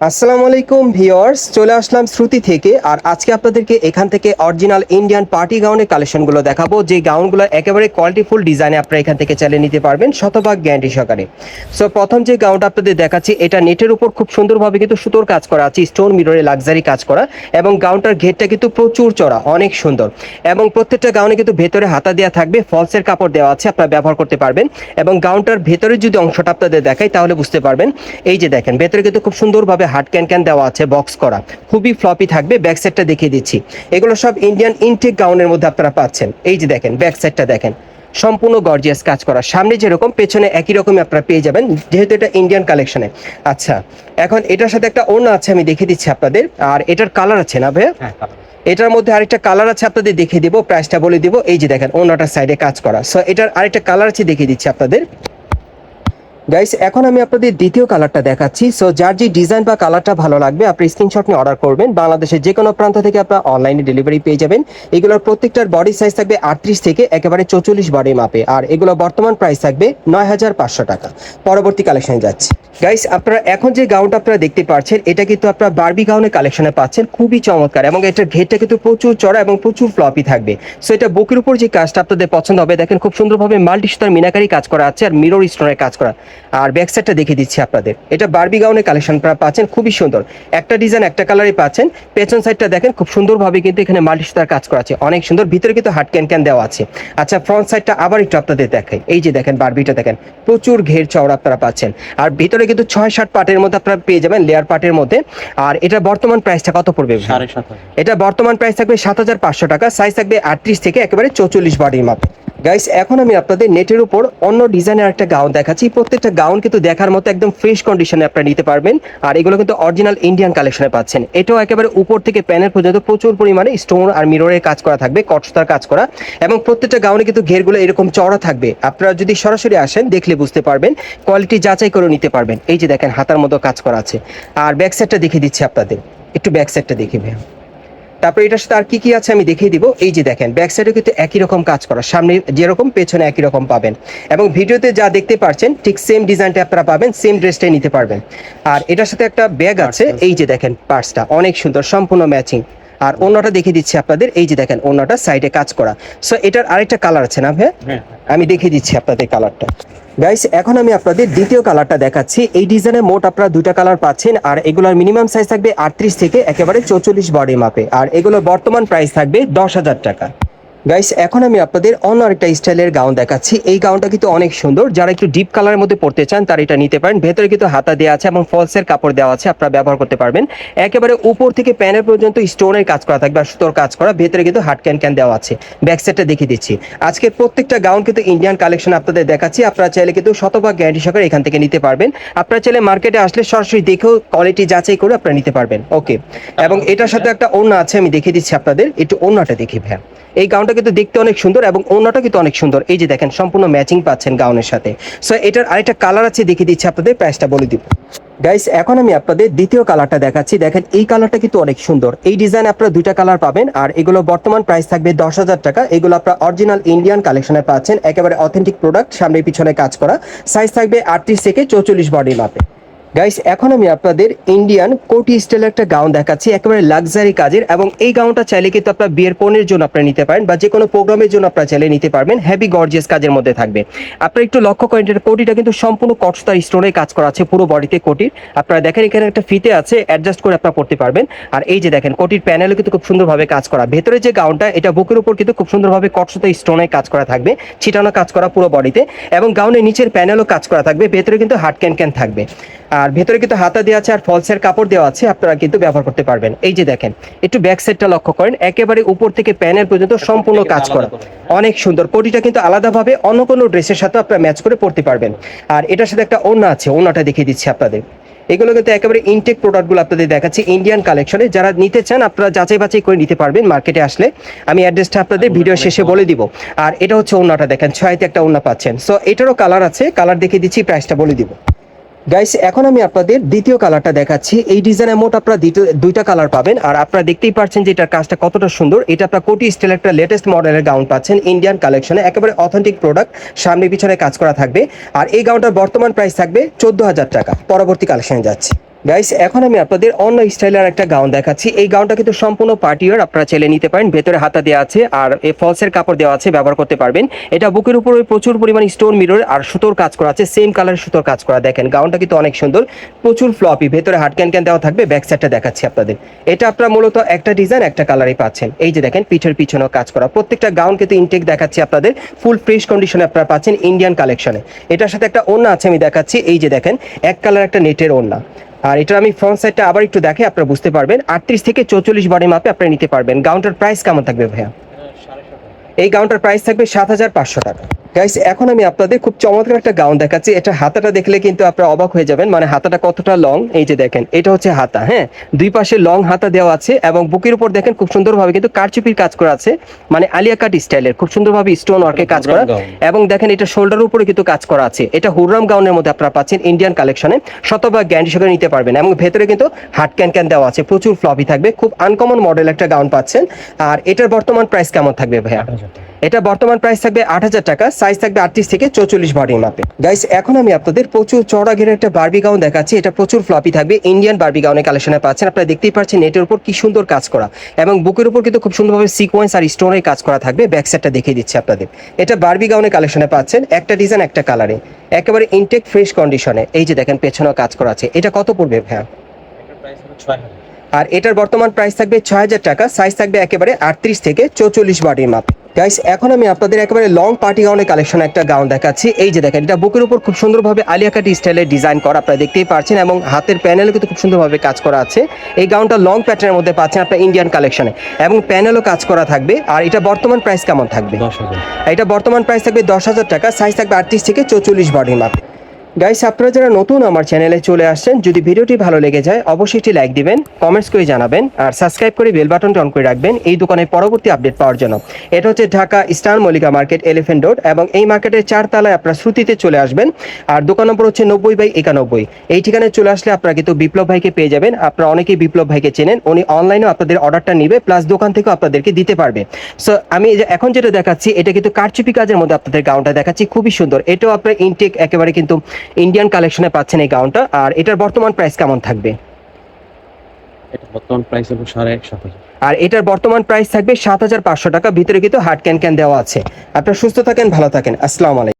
আসসালামু আলাইকুম ভিওয়ার্স চলে আসলাম শ্রুতি থেকে, আর আজকে আপনাদেরকে এখান থেকে অরিজিনাল ইন্ডিয়ান পার্টি গাউনের কালেকশনগুলো দেখাবো, যে গাউনগুলো একেবারে কোয়ালিটিফুল ডিজাইনে আপনারা এখান থেকে চালিয়ে নিতে পারবেন শতভাগ গ্যারান্টি সহকারে। সো প্রথম যে গাউনটা আপনাদের দেখাচ্ছি, এটা নেটের উপর খুব সুন্দরভাবে কিন্তু সুতোর কাজ করা আছে স্টোন মিররে লাক্সারি কাজ করা, এবং গাউনটার ঘেরটা কিন্তু প্রচুর চড়া অনেক সুন্দর। এবং প্রত্যেকটা গাউনে কিন্তু ভেতরে হাতা দেওয়া থাকবে ফলসের কাপড় দেওয়া আছে, আপনারা ব্যবহার করতে পারবেন। এবং গাউনটার ভেতরে যদি অংশটা আপনাদের দেখাই, তাহলে বুঝতে পারবেন। এই যে দেখেন, ভেতরে কিন্তু খুব সুন্দরভাবে হার্ড ক্যান ক্যান দেওয়া আছে বক্স করা। খুবই ফ্লপি থাকবে ব্যাক সাইডটা দেখিয়ে দিচ্ছি। এগুলো সব ইন্ডিয়ান ইনটেক গাউনের মধ্যে আপনারা পাচ্ছেন। এই যে দেখেন ব্যাক সাইডটা দেখেন। সম্পূর্ণ গর্জিয়াস কাজ করা। সামনে যেরকম পেছনে একই রকমই আপনারা পেয়ে যাবেন যেহেতু এটা ইন্ডিয়ান কালেকশনে আচ্ছা এখন এটার সাথে একটা ওড়না আছে আমি দেখিয়ে দিচ্ছি আপনাদের। আর এটার কালার আছে না ভাইয়া? এটার মধ্যে আরেকটা কালার আছে আপনাদের দেখিয়ে দিব প্রাইসটা বলে দিব। এই যে দেখেন ওনাটার সাইডে কাজ করা। সো এটার আরেকটা কালার আছে দেখিয়ে দিচ্ছি আপনাদের। গাইস এখন আমি আপনাদের দ্বিতীয় কালারটা দেখাচ্ছি। সো যার যে ডিজাইন বা কালারটা ভালো লাগবে, আপনি স্ক্রিনশট নিয়ে অর্ডার করবেন। বাংলাদেশের যে কোনো প্রান্ত থেকে আপনার অনলাইনে ডেলিভারি পেয়ে যাবেন। এগুলোর প্রত্যেকটার বডি সাইজ থাকবে আটত্রিশ থেকে একেবারে চৌচল্লিশ বডি মাপে আর এগুলো বর্তমান প্রাইস থাকবে নয় হাজার পাঁচশো টাকা। পরবর্তী কালেকশনে যাচ্ছে। গাইস আপনারা এখন যে গাউনটা আপনারা দেখতে পাচ্ছেন, এটা কিন্তু আপনারা বারবি গাউনের কালেকশনে পাচ্ছেন। খুবই চমৎকার। এবং এটার ঘেরটা কিন্তু প্রচুর চড়া এবং প্রচুর ফ্লপি থাকবে। সো এটা বুকের উপর যে কাজটা আপনাদের পছন্দ হবে, দেখেন খুব সুন্দরভাবে মাল্টি সুতার মিনাকারি কাজ করা আছে আর মিরর স্টোনের কাজ করা। আর ব্যাক সাইডটা দেখিয়ে দিচ্ছি আপনাদের। এটা বারবি গাউনের কালেকশন আপনারা পাচ্ছেন খুবই সুন্দর। একটা ডিজাইন একটা কালারই পাচ্ছেন। পেছন সাইডটা দেখেন খুব সুন্দরভাবে কিন্তু এখানে মাল্টি সুতার কাজ করা আছে। অনেক সুন্দর ভিতরে কিন্তু হাট ক্যান ক্যান দেওয়া আছে। আচ্ছা ফ্রন্ট সাইডটা আবার একটু আপনাদের দেখাই। এই যে দেখেন বার্বিটা দেখেন প্রচুর ঘের চওড়া আপনারা পাচ্ছেন। আর ভিতরে কিন্তু ছয় সাত পার্টের মধ্যে আপনারা পেয়ে যাবেন লেয়ার পার্টের মধ্যে। আর এটা বর্তমান প্রাইসটা কত পড়বে? এটা বর্তমান প্রাইস থাকবে সাত হাজার পাঁচশো টাকা সাইজ থাকবে আটত্রিশ থেকে একেবারে চৌচল্লিশ বডির মাপ গাইস এখন আমি আপনাদের নেটের উপর অন্য ডিজাইনের একটা গাউন দেখাচ্ছি। প্রত্যেকটা গাউন কিন্তু দেখার মতো একদম ফ্রেশ কন্ডিশনে আপনারা নিতে পারবেন। আর এগুলো কিন্তু অরিজিনাল ইন্ডিয়ান কালেকশনে পাচ্ছেন। এটাও একেবারে উপর থেকে প্যানেল পর্যন্ত প্রচুর পরিমাণে স্টোন আর মিররের কাজ করা থাকবে, কটসতার কাজ করা। এবং প্রত্যেকটা গাউনে কিন্তু ঘেরগুলো এরকম চড়া থাকবে। আপনারা যদি সরাসরি আসেন, দেখলে বুঝতে পারবেন কোয়ালিটি যাচাই করে নিতে পারবেন। এই যে দেখেন, হাতার মতো কাজ করা আছে। আর ব্যাক সাইডটা দেখিয়ে দিচ্ছি আপনাদের। একটু ব্যাক সাইডটা দেখি ভাইয়া। তারপর এটার সাথে আর কি কি আছে আমি দেখিয়ে দিব। এই যে দেখেন ব্যাক সাইডে কিন্তু একই রকম কাজ করা। সামনে যেরকম পেছনে একই রকম পাবেন। এবং ভিডিওতে যা দেখতে পাচ্ছেন ঠিক সেম ডিজাইনটা আপনারা পাবেন সেম ড্রেসটাই নিতে পারবেন। আর এটার সাথে একটা ব্যাগ আছে এই যে দেখেন পার্সটা অনেক সুন্দর সম্পূর্ণ ম্যাচিং আর অন্যটা দেখিয়ে দিচ্ছি আপনাদের এই যে দেখেন অন্যটা সাইডে কাজ করা। সো এটার আরেকটা কালার আছে না ভাই হ্যাঁ। আমি দেখিয়ে দিচ্ছি আপনাদের কালারটা গাইস এখন আমি আপনাদের দ্বিতীয় কালারটা দেখাচ্ছি। এই ডিজাইনে মোট আপনারা দুইটা কালার পাচ্ছেন আর এগুলোর মিনিমাম সাইজ থাকবে আটত্রিশ থেকে একেবারে চৌচল্লিশ বডি মাপে আর এগুলোর বর্তমান প্রাইস থাকবে দশ হাজার টাকা। গাইস এখন আমি আপনাদের অন্য আরেকটা স্টাইলের গাউন দেখাচ্ছি। এই গাউনটা কিন্তু অনেক সুন্দর। যারা একটু ডিপ কালারের মধ্যে পড়তে চান, তারা এটা নিতে পারেন। ভেতরে কিন্তু হাতা দেওয়া আছে এবং ফলসের কাপড় দেওয়া আছে, আপনারা ব্যবহার করতে পারবেন। একেবারে উপর থেকে প্যানেল পর্যন্ত স্টোনের কাজ করা থাকবে আর সুতোর কাজ করা। ভেতরে কিন্তু হাট ক্যান ক্যান দেওয়া আছে। ব্যাক সাইডটা দেখিয়ে দিচ্ছি। আজকের প্রত্যেকটা গাউন কিন্তু ইন্ডিয়ান কালেকশন আপনাদের দেখাচ্ছি। আপনারা চাইলে কিন্তু শতভাগ গ্যারান্টি সহকারে এখান থেকে নিতে পারবেন। আপনারা চাইলে মার্কেটে আসলে সরাসরি দেখেও কোয়ালিটি যাচাই করে আপনারা নিতে পারবেন। ওকে এবং এটার সাথে একটা ওড়না আছে, আমি দেখিয়ে দিচ্ছি আপনাদের। একটু ওড়নাটা দেখি ভাই এই গাউনটা কিন্তু দেখতে অনেক সুন্দর এবং ওড়নাটা কিন্তু অনেক সুন্দর। এই যে দেখেন, সম্পূর্ণ ম্যাচিং পাচ্ছেন গাউনের সাথে। সো এটার আরেকটা কালার আছে, দেখিয়ে দিচ্ছি আপনাদের প্রাইসটা বলে দিব। গাইস এখন আমি আপনাদের দ্বিতীয় কালারটা দেখাচ্ছি। দেখেন, এই কালারটা কিন্তু অনেক সুন্দর। এই ডিজাইন আপনারা দুইটা কালার পাবেন, আর এগুলো বর্তমান প্রাইস থাকবে দশ হাজার টাকা। এগুলো আপনারা অরিজিনাল ইন্ডিয়ান কালেকশনে পাচ্ছেন, একেবারে অথেন্টিক প্রোডাক্ট সামনে পিছনে কাজ করা। সাইজ থাকবে আটত্রিশ থেকে চৌচল্লিশ বডি মাপে গাইস এখন আমি আপনাদের ইন্ডিয়ান কোটি স্টাইলের একটা গাউন দেখাচ্ছি, একেবারে লাক্সারি কাজের এবং এই গাউনটা চাইলে কিন্তু আপনার বিয়ের পণের জন্য আপনারা নিতে পারেন বা যে কোনো প্রোগ্রামের জন্য আপনারা চাইলে নিতে পারবেন হেভি গর্জিয়াস কাজের মধ্যে থাকবে। আপনারা একটু লক্ষ্য করেন এটা কোটিটা কিন্তু সম্পূর্ণ কটস্তার স্টোনে কাজ করা আছে, পুরো বডিতে কোটির। আপনারা দেখেন এখানে একটা ফিতে আছে অ্যাডজাস্ট করে আপনারা পড়তে পারবেন। আর এই যে দেখেন, কোটির প্যানেলও কিন্তু খুব সুন্দরভাবে কাজ করা। ভেতরে যে গাউনটা এটা বুকের উপর কিন্তু খুব সুন্দরভাবে কটসতা স্টোনে কাজ করা থাকবে, ছিটানো কাজ করা পুরো বডিতে এবং গাউনের নিচের প্যানেলও কাজ করা থাকবে, ভেতরে কিন্তু হাট ক্যান ক্যান থাকবে। আর ভেতরে কিন্তু হাতা দেওয়া আছে আর ফলসের কাপড় দেওয়া আছে আপনারা কিন্তু ব্যবহার করতে পারবেন। এই যে দেখেন একটু ব্যাক সাইডটা লক্ষ্য করেন একেবারে উপর থেকে প্যানেল পর্যন্ত সম্পূর্ণ কাজ করা। অনেক সুন্দর। কোটিটা কিন্তু আলাদাভাবে অন্য কোনো ড্রেসের সাথে আপনারা ম্যাচ করে পড়তে পারবেন। আর এটার সাথে একটা ওড়না আছে ওড়নাটা দেখিয়ে দিচ্ছি আপনাদের। এগুলো কিন্তু একেবারে ইনটেক প্রোডাক্টগুলো আপনাদের দেখাচ্ছি ইন্ডিয়ান কালেকশনে যারা নিতে চান আপনারা যাচাই বাছাই করে নিতে পারবেন মার্কেটে আসলে। আমি অ্যাড্রেসটা আপনাদের ভিডিও শেষে বলে দিব। আর এটা হচ্ছে ওড়নাটা দেখেন ছয়তে একটা ওড়না পাচ্ছেন। সো এটারও কালার আছে কালার দেখিয়ে দিচ্ছি প্রাইসটা বলে দিব। গাইস এখন আমি আপনাদের দ্বিতীয় কালারটা দেখাচ্ছি। এই ডিজাইনের মোট আপনারা দ্বিতীয়- দুইটা কালার পাবেন। আর আপনারা দেখতেই পাচ্ছেন যে এটার কাজটা কতটা সুন্দর। এটা আপনার কোটি স্টাইল একটা লেটেস্ট মডেলের গাউন পাচ্ছেন ইন্ডিয়ান কালেকশনে একেবারে অথেন্টিক প্রোডাক্ট সামনে পিছনে কাজ করা থাকবে। আর এই গাউনটার বর্তমান প্রাইস থাকবে চোদ্দ হাজার টাকা। পরবর্তী কালেকশনে যাচ্ছে। গাইস এখন আমি আপনাদের অন্য স্টাইলের একটা গাউন দেখাচ্ছি। এই গাউনটা কিন্তু সম্পূর্ণ পার্টিওয়ার আপনারা চাইলে নিতে পারেন। ভেতরে হাতা দেওয়া আছে আর এই ফলসের কাপড় দেওয়া আছে, ব্যবহার করতে পারবেন। এটা বুকের উপরে প্রচুর পরিমাণ স্টোন মিরর আর সুতোর কাজ করা আছে সেম কালার সুতোর কাজ করা। দেখেন গাউনটা কিন্তু অনেক সুন্দর, প্রচুর ফ্লপি ভেতরে হাট ক্যান ক্যান দেওয়া থাকবে ব্যাক সাইডটা দেখাচ্ছি আপনাদের। এটা আপনারা মূলত একটা ডিজাইন একটা কালারই পাচ্ছেন। এই যে দেখেন, পিঠের পিছনেও কাজ করা। প্রত্যেকটা গাউন কিন্তু ইনটেক দেখাচ্ছি আপনাদের। ফুল ফ্রেশ কন্ডিশনে আপনারা পাচ্ছেন ইন্ডিয়ান কালেকশনে এটার সাথে একটা ওড়না আছে, আমি দেখাচ্ছি। এই যে দেখেন, এক কালার একটা নেটের ওড়না। আর এটা আমি ফ্রন্ট সাইডটা আবার একটু দেখে আপনারা বুঝতে পারবেন। আটত্রিশ থেকে চৌচল্লিশ বডি মাপে আপনি নিতে পারবেন। গাউনটার প্রাইস কেমন থাকবে ভাইয়া? এই গাউনটার প্রাইস থাকবে সাত হাজার পাঁচশো টাকা। গাইস এখন আমি আপনাদের খুব চমৎকার একটা গাউন দেখাচ্ছি। এটা হাতাটা দেখলে কিন্তু আপনারা অবাক হয়ে যাবেন। মানে হাতাটা কতটা লং এই যে দেখেন এটা হচ্ছে হাতা হ্যাঁ? দুই পাশে লং হাতা দেওয়া আছে এবং বুকের উপর দেখেন খুব সুন্দরভাবে কিন্তু কারচুপির কাজ করা আছে। মানে আলিয়া কাট স্টাইলের খুব সুন্দরভাবে স্টোন ওয়ার্কের কাজ করা। এবং দেখেন এটা শোল্ডার উপরে কিন্তু কাজ করা আছে। এটা হুররাম গাউনের মধ্যে আপনারা পাচ্ছেন ইন্ডিয়ান কালেকশনে শতভাগ গ্যান্ডি সহকারে নিতে পারবেন এবং ভেতরে কিন্তু হাট ক্যান ক্যান দেওয়া আছে। প্রচুর ফ্লপি থাকবে। খুব আনকমন মডেল একটা গাউন পাচ্ছেন। আর এটার বর্তমান প্রাইস কেমন থাকবে ভাইয়া? এটা বর্তমান প্রাইস থাকবে আট হাজার টাকা। সাইজ থাকবে আটত্রিশ থেকে চৌচল্লিশ বডির মাপে গাইস এখন আমি আপনাদের প্রচুর চড়া ঘেরের একটা বারবি গাউন দেখাচ্ছি। এটা প্রচুর ফ্লপি থাকবে। ইন্ডিয়ান বারবি গাউনের কালেকশনে পাচ্ছেন। আপনারা দেখতেই পাচ্ছেন নেটের উপর কি সুন্দর কাজ করা। এবং বুকের উপর কিন্তু খুব সুন্দরভাবে সিকোয়েন্স আর স্টোনের কাজ করা থাকবে। ব্যাক সাইডটা দেখিয়ে দিচ্ছি আপনাদের। এটা বারবি গাউনের কালেকশনে পাচ্ছেন। একটা ডিজাইন একটা কালারে একেবারে ইনটেক ফ্রেশ কন্ডিশনে এই যে দেখেন, পেছনেও কাজ করা আছে। এটা কত পড়বে, ভাইয়া? আর এটার বর্তমান প্রাইস থাকবে ছয় হাজার টাকা সাইজ থাকবে একেবারে আটত্রিশ থেকে চৌচল্লিশ বডির মাপ। গাইস এখন আমি আপনাদের একেবারে লং পার্টি গাউনের কালেকশন একটা গাউন দেখাচ্ছি। এই যে দেখেন এটা বুকের উপর খুব সুন্দরভাবে আলিয়াকাটি স্টাইলের ডিজাইন করা আপনারা দেখতেই পারছেন এবং হাতের প্যানেলও কিন্তু খুব সুন্দরভাবে কাজ করা আছে। এই গাউনটা লং প্যাটার্নের মধ্যে পাচ্ছেন আপনার ইন্ডিয়ান কালেকশনে এবং প্যানেলও কাজ করা থাকবে আর এটা বর্তমান প্রাইস কেমন থাকবে? এটা বর্তমান প্রাইস থাকবে দশ হাজার টাকা সাইজ থাকবে আটত্রিশ থেকে চৌচল্লিশ বডির মাপ। গাইস আপনারা যারা নতুন আমার চ্যানেলে চলে আসছেন, যদি ভিডিওটি ভালো লেগে যায়, অবশ্যই একটি লাইক দিবেন কমেন্টস করে জানাবেন, আর সাবস্ক্রাইব করে বেল বাটনটি অন করে রাখবেন এই দোকানের পরবর্তী আপডেট পাওয়ার জন্য। এটা হচ্ছে Dhaka Star Mallika Market Elephant Road এবং এই মার্কেটের চার তলায় আপনারা শ্রুতিতে চলে আসবেন, আর দোকান নম্বর হচ্ছে নব্বই বাই একানব্বই। এই ঠিকানায় চলে আসলে আপনারা কিন্তু বিপ্লব ভাইকে পেয়ে যাবেন, আপনারা অনেকেই বিপ্লব ভাইকে চেনেন, উনি অনলাইনেও আপনাদের অর্ডারটা নিবে প্লাস দোকান থেকেও আপনাদেরকে দিতে পারবে। সো আমি এখন যেটা দেখাচ্ছি, এটা কিন্তু কারচুপি কাজের মধ্যে আপনাদের গাউনটা দেখাচ্ছি, খুবই সুন্দর। এটাও আপনার ইনটেক একেবারে কিন্তু ইন্ডিয়ান কালেকশনে পাচ্ছেন এই গাউনটা আর এটার বর্তমান প্রাইস কেমন থাকবে? এটা বর্তমান প্রাইস হলো সাড়ে আর এটার বর্তমান প্রাইস থাকবে সাত হাজার পাঁচশো টাকা। ভিতরে কিন্তু হার্ড ক্যান ক্যান দেওয়া আছে। আপনারা সুস্থ থাকেন ভালো থাকেন। আসসালামু আলাইকুম।